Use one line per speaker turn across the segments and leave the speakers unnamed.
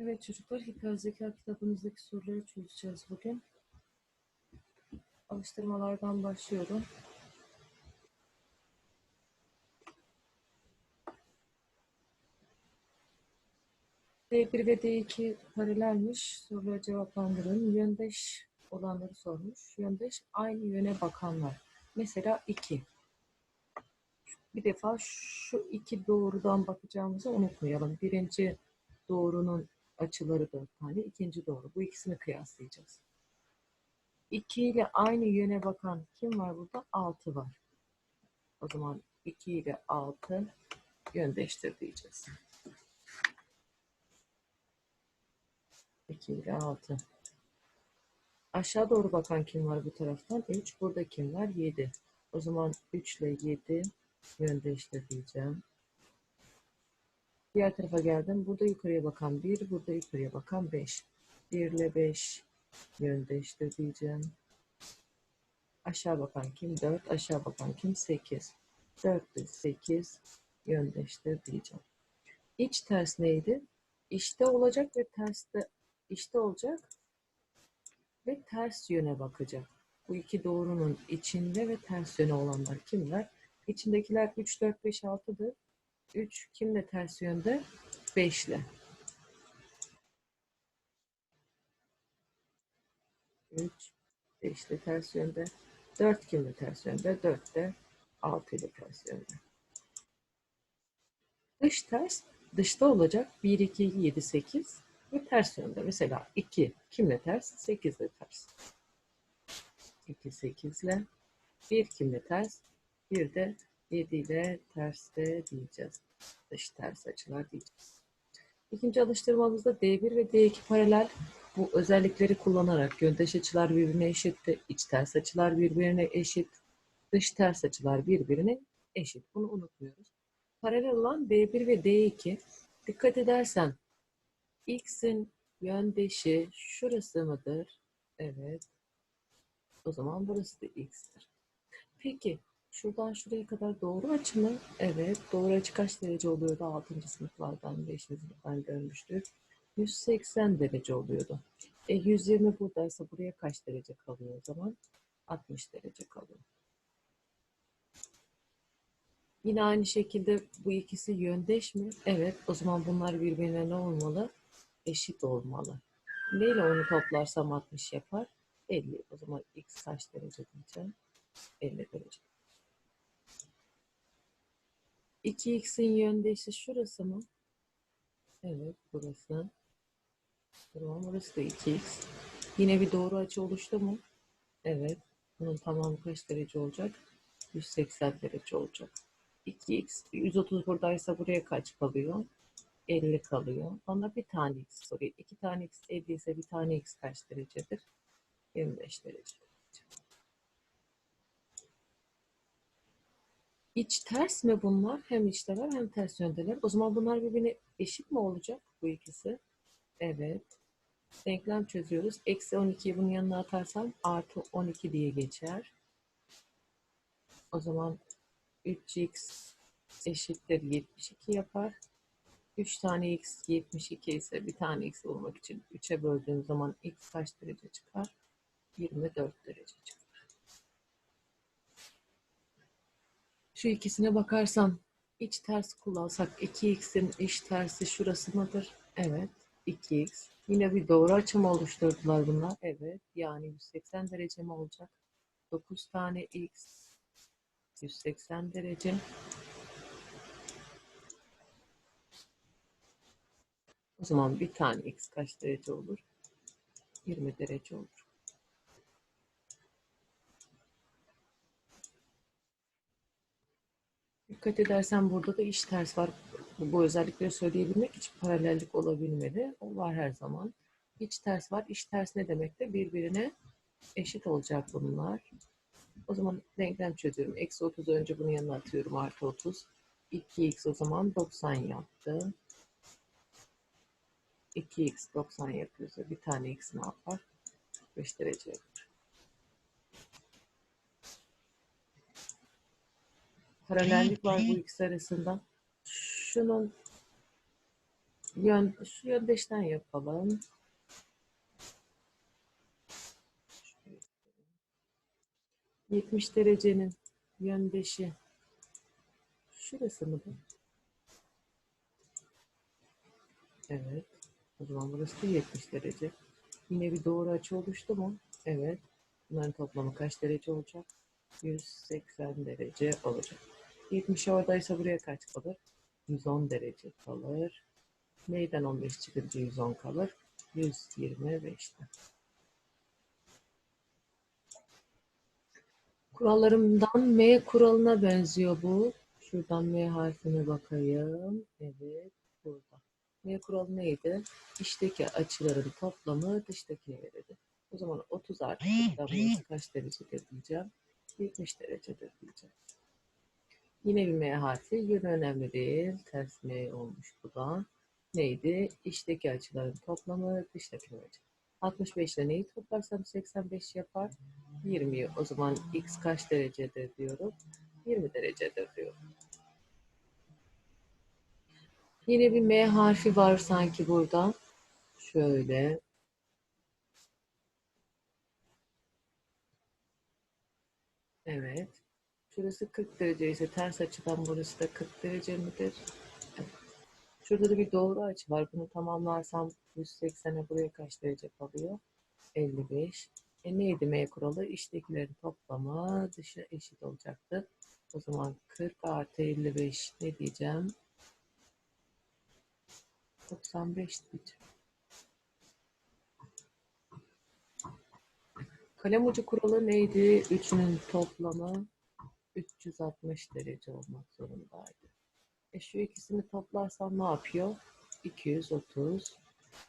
Evet çocuklar, hiper zeka kitabımızdaki soruları çözeceğiz bugün. Alıştırmalardan başlıyorum. D1 ve D2 paralelmiş. Soruları cevaplandırın. Yöndeş olanları sormuş. Yöndeş aynı yöne bakanlar. Mesela 2. Bir defa şu iki doğrudan bakacağımızı unutmayalım. Birinci doğrunun açıları 4 tane. ikinci doğru. Bu ikisini kıyaslayacağız. 2 ile aynı yöne bakan kim var burada? 6 var. O zaman 2 ile 6 yöndeştir diyeceğiz. 2 ile 6. Aşağı doğru bakan kim var bu taraftan? 3. Burada kim var? 7. O zaman 3 ile 7 yöndeştir diyeceğim. Diğer tarafa geldim. Burada yukarıya bakan 1, burada yukarıya bakan 5. 1 ile 5 yöndeştir diyeceğim. Aşağı bakan kim? 4. Aşağı bakan kim? 8. 4 ile 8 yöndeştir diyeceğim. İç ters neydi? İşte olacak ve terste işte olacak ve ters yöne bakacak. Bu iki doğrunun içinde ve ters yöne olanlar kimler? İçindekiler 3, 4, 5, 6'dır. 3 kimle ters yönde? 5 ile. 3, 5 ile ters yönde. 4 kimle ters yönde? 4 de 6 ile ters yönde. Dış ters dışta olacak. 1, 2, 7, 8 ve ters yönde. Mesela 2 kimle ters? 8 ile ters. 2, 8 ile 1 kimle ters? 1 de 7 ile terste diyeceğiz. Dış ters açılar diyeceğiz. İkinci alıştırmamızda D1 ve D2 paralel bu özellikleri kullanarak yöndeş açılar birbirine eşitti. iç ters açılar birbirine eşit. Dış ters açılar birbirine eşit. Bunu unutmuyoruz. Paralel olan D1 ve D2 dikkat edersen X'in yöndeşi şurası mıdır? Evet. O zaman burası da X'tir. Peki Şuradan şuraya kadar doğru açı mı? Evet. Doğru açı kaç derece oluyordu? 6. sınıflardan 5. sınıftan görmüştük. 180 derece oluyordu. E 120 buradaysa buraya kaç derece kalıyor o zaman? 60 derece kalıyor. Yine aynı şekilde bu ikisi yöndeş mi? Evet. O zaman bunlar birbirine ne olmalı? Eşit olmalı. Neyle onu toplarsam 60 yapar? 50. O zaman x kaç derece diyeceğim? 50 derece. 2x'in yöndeşi şurası mı? Evet, burası. Tamam, burası da 2x. Yine bir doğru açı oluştu mu? Evet. Bunun tamamı kaç derece olacak? 180 derece olacak. 2x, 130 buradaysa buraya kaç kalıyor? 50 kalıyor. Bana bir tane x soruyor. İki tane x 50 ise bir tane x kaç derecedir? 25 derece. İç ters mi bunlar? Hem içteler hem ters yöndeler. O zaman bunlar birbirine eşit mi olacak bu ikisi? Evet. Denklem çözüyoruz. Eksi 12'yi bunun yanına atarsam artı 12 diye geçer. O zaman 3x eşittir 72 yapar. 3 tane x 72 ise bir tane x bulmak için 3'e böldüğüm zaman x kaç derece çıkar? 24 derece çıkar. Şu ikisine bakarsam iç ters kullansak 2x'in iç tersi şurası mıdır? Evet. 2x. Yine bir doğru açım oluşturdular bunlar. Evet. Yani 180 derece mi olacak? 9 tane x 180 derece. O zaman bir tane x kaç derece olur? 20 derece olur. Dikkat edersen burada da iş ters var. Bu, özellikleri söyleyebilmek için paralellik olabilmeli. O var her zaman. İç ters var. İş ters ne demek de birbirine eşit olacak bunlar. O zaman denklem çözüyorum. Eksi 30 önce bunun yanına atıyorum. Artı 30. 2x o zaman 90 yaptı. 2x 90 yapıyorsa bir tane x ne yapar? 5 derece yapar. Paralellik var bu ikisi arasında. Şunun Yön, şu yöndeşten yapalım. 70 derecenin yöndeşi şurası mı bu? Evet. O zaman burası da 70 derece. Yine bir doğru açı oluştu mu? Evet. Bunların toplamı kaç derece olacak? 180 derece olacak. 70 oradaysa buraya kaç kalır? 110 derece kalır. Neyden 15 çıkınca 110 kalır? 125'ten. Kurallarımdan M kuralına benziyor bu. Şuradan M harfine bakayım. Evet, burada. M kuralı neydi? İçteki açıların toplamı dıştakine verirdi. O zaman 30 artı 40'dan burası kaç derecedir diyeceğim. 70 derecedir diyeceğim. Yine bir M harfi. Yönü önemli değil. Ters M olmuş bu da. Neydi? İçteki açıların toplamı dıştakine verecek. 65 ile neyi toplarsam 85 yapar. 20. O zaman x kaç derecedir diyorum. 20 derecedir diyorum. Yine bir M harfi var sanki burada. Şöyle. Evet. Şurası 40 derece ise ters açıdan burası da 40 derece midir? Evet. Şurada da bir doğru açı var. Bunu tamamlarsam 180'e buraya kaç derece kalıyor? 55. E neydi M kuralı? İçtekilerin toplamı dışı eşit olacaktı. O zaman 40 artı 55 ne diyeceğim? 95 diyeceğim. Kalem ucu kuralı neydi? Üçünün toplamı 360 derece olmak zorundaydı. E şu ikisini toplarsam ne yapıyor? 230.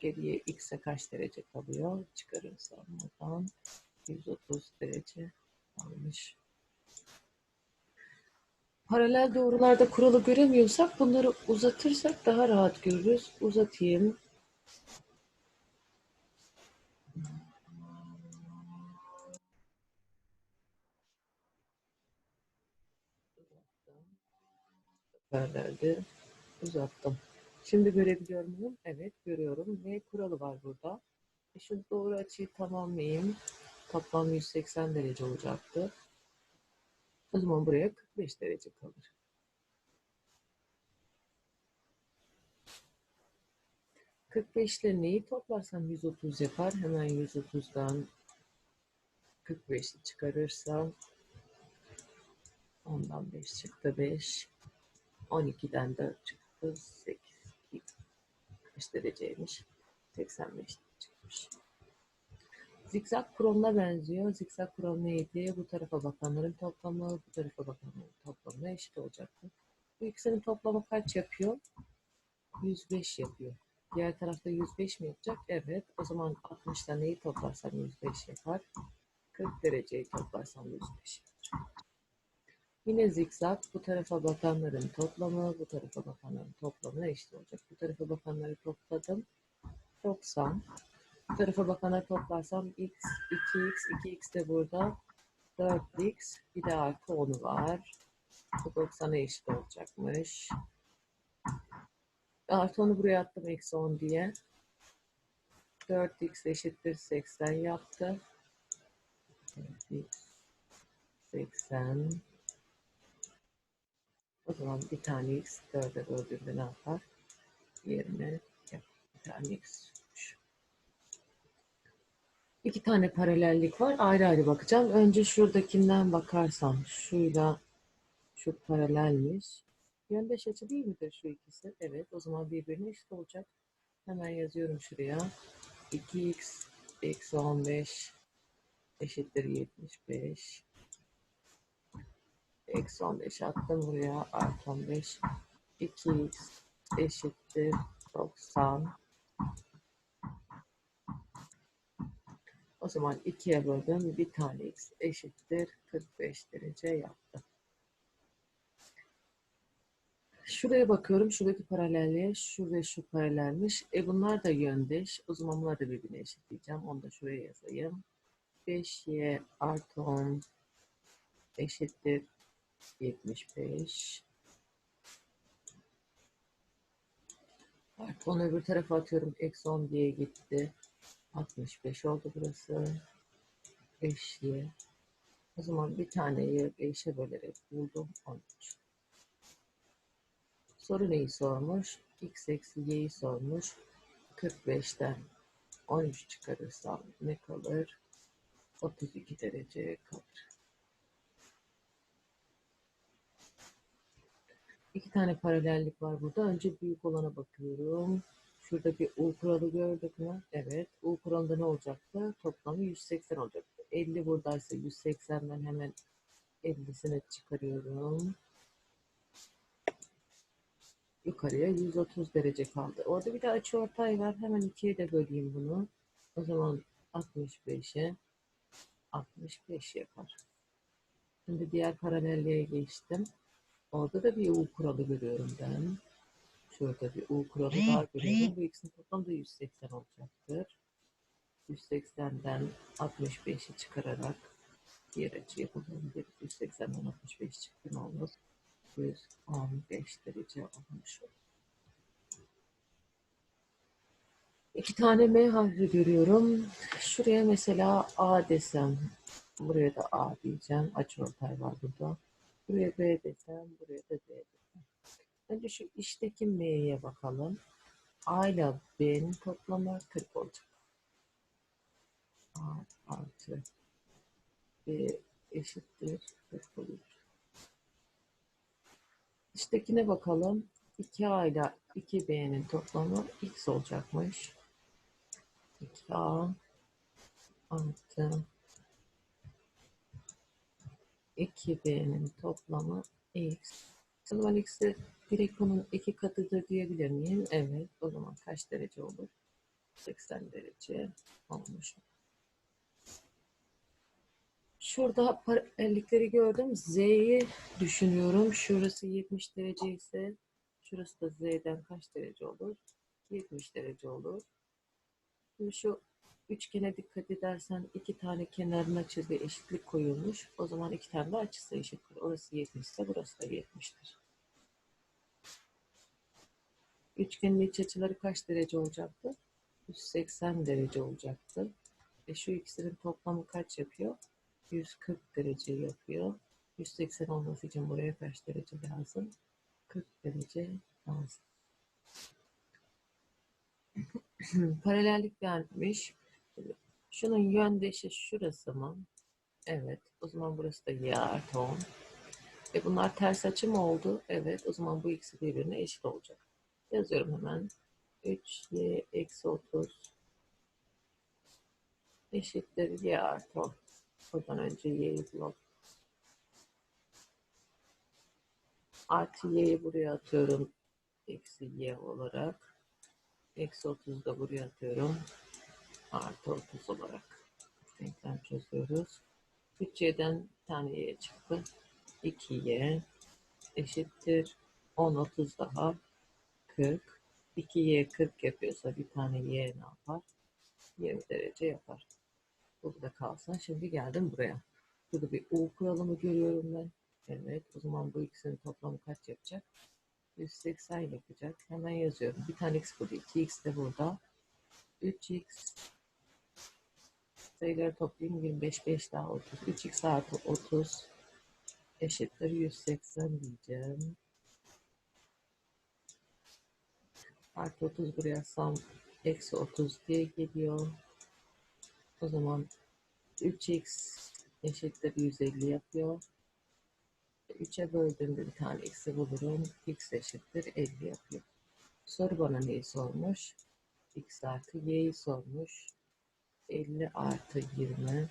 Geriye x'e kaç derece kalıyor? Çıkarırsam buradan 130 derece almış. Paralel doğrularda kuralı göremiyorsak bunları uzatırsak daha rahat görürüz. Uzatayım. Paralelde uzattım. Şimdi görebiliyor muyum? Evet görüyorum. V kuralı var burada. E şu doğru açıyı tamamlayayım. Toplam 180 derece olacaktı. O zaman buraya 45 derece kalır. ...45 ile neyi toplarsam 130 yapar. Hemen 130'dan 45'i çıkarırsam... ...ondan 5 çıktı 5. 12'den 4 çıktı 8. Kaç dereceymiş? 85 çıkmış. Zikzak kuralına benziyor. Zikzak kuralı neydi? Bu tarafa bakanların toplamı, bu tarafa bakanların toplamına eşit olacaktı. Bu ikisinin toplamı kaç yapıyor? 105 yapıyor. Diğer tarafta 105 mi yapacak? Evet. O zaman 60'ta neyi toplarsam 105 yapar. 40 dereceyi toplarsam 105 yapar. Yine zikzak bu tarafa bakanların toplamı, bu tarafa bakanların toplamına eşit olacak. Bu tarafa bakanları topladım. 90. Bu tarafa bakanları toplarsam x, 2x, 2x de burada 4x, bir de artı 10'u var. Bu 90'a eşit olacakmış. Artı 10'u buraya attım eksi 10 diye. 4x eşittir 80 yaptı. 4x 80 o zaman bir tane x 4'e böldüğümde ne yapar? 20 bir tane x olmuş. İki tane paralellik var. Ayrı ayrı bakacağım. Önce şuradakinden bakarsam şuyla şu paralelmiş. Yöndeş açı değil midir şu ikisi? Evet. O zaman birbirine eşit olacak. Hemen yazıyorum şuraya. 2x eksi 15 eşittir 75. Eksi 15 attım buraya. Artı 15. 2x eşittir 90. O zaman 2'ye böldüm. Bir tane x eşittir 45 derece yaptı. Şuraya bakıyorum. Şuradaki paralelliğe şu ve şu paralelmiş. E bunlar da yöndeş. O zaman bunları da birbirine eşitleyeceğim. Onu da şuraya yazayım. 5y artı 10 eşittir 75. Artı 10 öbür tarafa atıyorum. Eksi 10 diye gitti. 65 oldu burası. 5y. O zaman bir taneyi 5'e bölerek buldum. 13. Soru neyi sormuş? X eksi y'yi sormuş. 45'ten 13 çıkarırsam ne kalır? 32 derece kalır. İki tane paralellik var burada. Önce büyük olana bakıyorum. Şurada bir U kuralı gördük mü? Evet. U kuralında ne olacaktı? Toplamı 180 olacaktı. 50 buradaysa 180'den hemen 50'sini çıkarıyorum. Yukarıya 130 derece kaldı. Orada bir de açıortay var. Hemen ikiye de böleyim bunu. O zaman 65'e 65 yapar. Şimdi diğer paralelliğe geçtim. Orada da bir U kuralı görüyorum ben. Şurada bir U kuralı daha görüyorum. Bu ikisinin toplamı da 180 olacaktır. 180'den 65'i çıkararak diğer açı yapalım. 180'den 65 çıktı ne olur? 115 derece olmuş olur. İki tane M harfi görüyorum. Şuraya mesela A desem, buraya da A diyeceğim. Açıortay var burada. Buraya B desem, buraya da B desem. Önce şu işteki M'ye bakalım. A ile B'nin toplamı 40 olacak. A artı B eşittir 40 olur. İştekine bakalım. 2A ile 2B'nin toplamı X olacakmış. 2A artı 2B'nin toplamı X. O zaman X'i direkt onun iki katıdır diyebilir miyim? Evet. O zaman kaç derece olur? 80 derece olmuş. Şurada paralellikleri gördüm. Z'yi düşünüyorum. Şurası 70 derece ise şurası da Z'den kaç derece olur? 70 derece olur. Şimdi şu üçgene dikkat edersen iki tane kenarına çizgi eşitlik koyulmuş. O zaman iki tane de açısı eşittir. Orası 70 ise burası da 70'tir. Üçgenin iç açıları kaç derece olacaktı? 180 derece olacaktı. E şu ikisinin toplamı kaç yapıyor? 140 derece yapıyor. 180 olması için buraya kaç derece lazım? 40 derece lazım. Paralellik vermiş. Şunun yöndeşi şurası mı? Evet. O zaman burası da y artı 10. E bunlar ters açı mı oldu? Evet. O zaman bu ikisi birbirine eşit olacak. Yazıyorum hemen. 3y eksi 30 eşittir y artı 10. Buradan önce y'yi bulalım. Artı y'yi buraya atıyorum. Eksi y olarak. Eksi 30 da buraya atıyorum. Artı 30 olarak. Denklem çözüyoruz. 3y'den bir tane y çıktı. 2y eşittir. 10, 30 daha 40. 2y 40 yapıyorsa bir tane y ne yapar? 20 derece yapar. Burada kalsın. Şimdi geldim buraya. Burada bir U kuralımı görüyorum ben. Evet. O zaman bu ikisinin toplamı kaç yapacak? 180 yapacak. Hemen yazıyorum. Bir tane x burada. 2x de burada. 3x sayıları toplayayım. 25, 5 daha 30. 3x artı 30 eşittir 180 diyeceğim. Artı 30 buraya sam eksi 30 diye geliyor. O zaman 3x eşittir 150 yapıyor. 3'e böldüğümde bir tane x'i bulurum. x eşittir 50 yapıyor. Soru bana neyi sormuş? x artı y'yi sormuş. 50 artı 20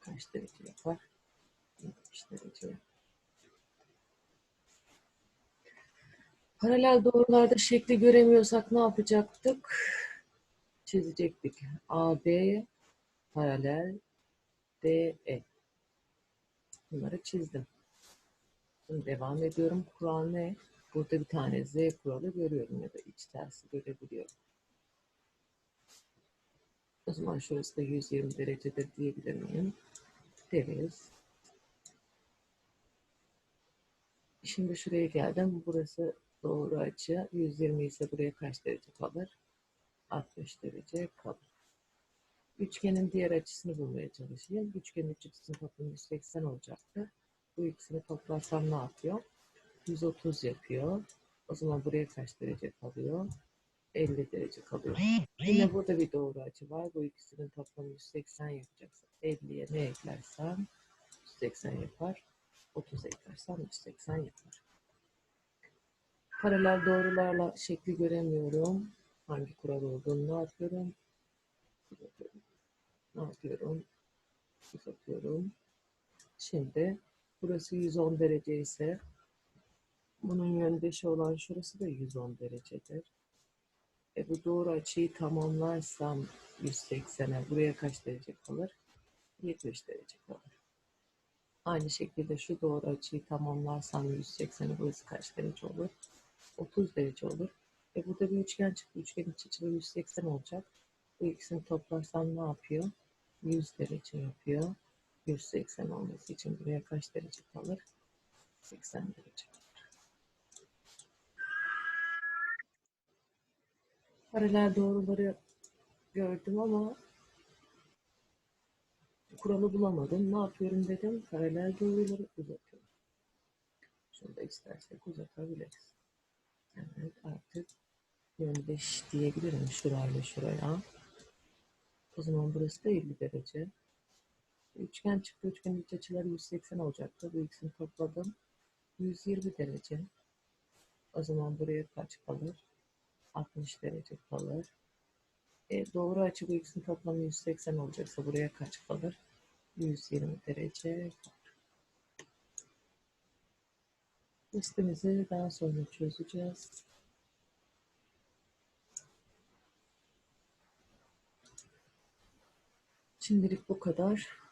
kaç derece yapar? 70 derece. Paralel doğrularda şekli göremiyorsak ne yapacaktık? Çizecektik. AB paralel DE. Bunları çizdim. Şimdi devam ediyorum. Kural ne? Burada bir tane Z kuralı görüyorum ya da iç tersi görebiliyorum. O zaman şurası da 120 derecedir diyebilir miyim? Deriz. Şimdi şuraya geldim. Burası Doğru açı 120 ise buraya kaç derece kalır? 60 derece kalır. Üçgenin diğer açısını bulmaya çalışayım. Üçgenin üç açısının toplamı 180 olacaktı. Bu ikisini toplarsam ne yapıyor? 130 yapıyor. O zaman buraya kaç derece kalıyor? 50 derece kalıyor. Yine burada bir doğru açı var. Bu ikisinin toplamı 180 yapacaksa 50'ye ne eklersem 180 yapar. 30 eklersem 180 yapar. Paralel doğrularla şekli göremiyorum. Hangi kural olduğunu ne yapıyorum? Uzatıyorum. Ne yapıyorum? Uzatıyorum. Şimdi burası 110 derece ise bunun yöndeşi olan şurası da 110 derecedir. E bu doğru açıyı tamamlarsam 180'e buraya kaç derece kalır? 70 derece kalır. Aynı şekilde şu doğru açıyı tamamlarsam 180'e burası kaç derece olur? 30 derece olur. E burada bir üçgen çıktı. Üçgenin iç açıları 180 olacak. Bu ikisini toplarsam ne yapıyor? 100 derece yapıyor. 180 olması için buraya kaç derece kalır? 80 derece. Paralel doğruları gördüm ama kuralı bulamadım. Ne yapıyorum dedim. Paralel doğruları uzatıyorum. Şunu da istersek uzatabiliriz. Evet artık yöndeş diyebilirim şurayla şuraya. O zaman burası da 50 derece. Üçgen çıktı. Üçgenin iç açıları 180 olacaktı. Bu ikisini topladım. 120 derece. O zaman buraya kaç kalır? 60 derece kalır. E, doğru açı bu ikisinin toplamı 180 olacaksa buraya kaç kalır? 120 derece kalır. Listemizi daha sonra çözeceğiz. Şimdilik bu kadar.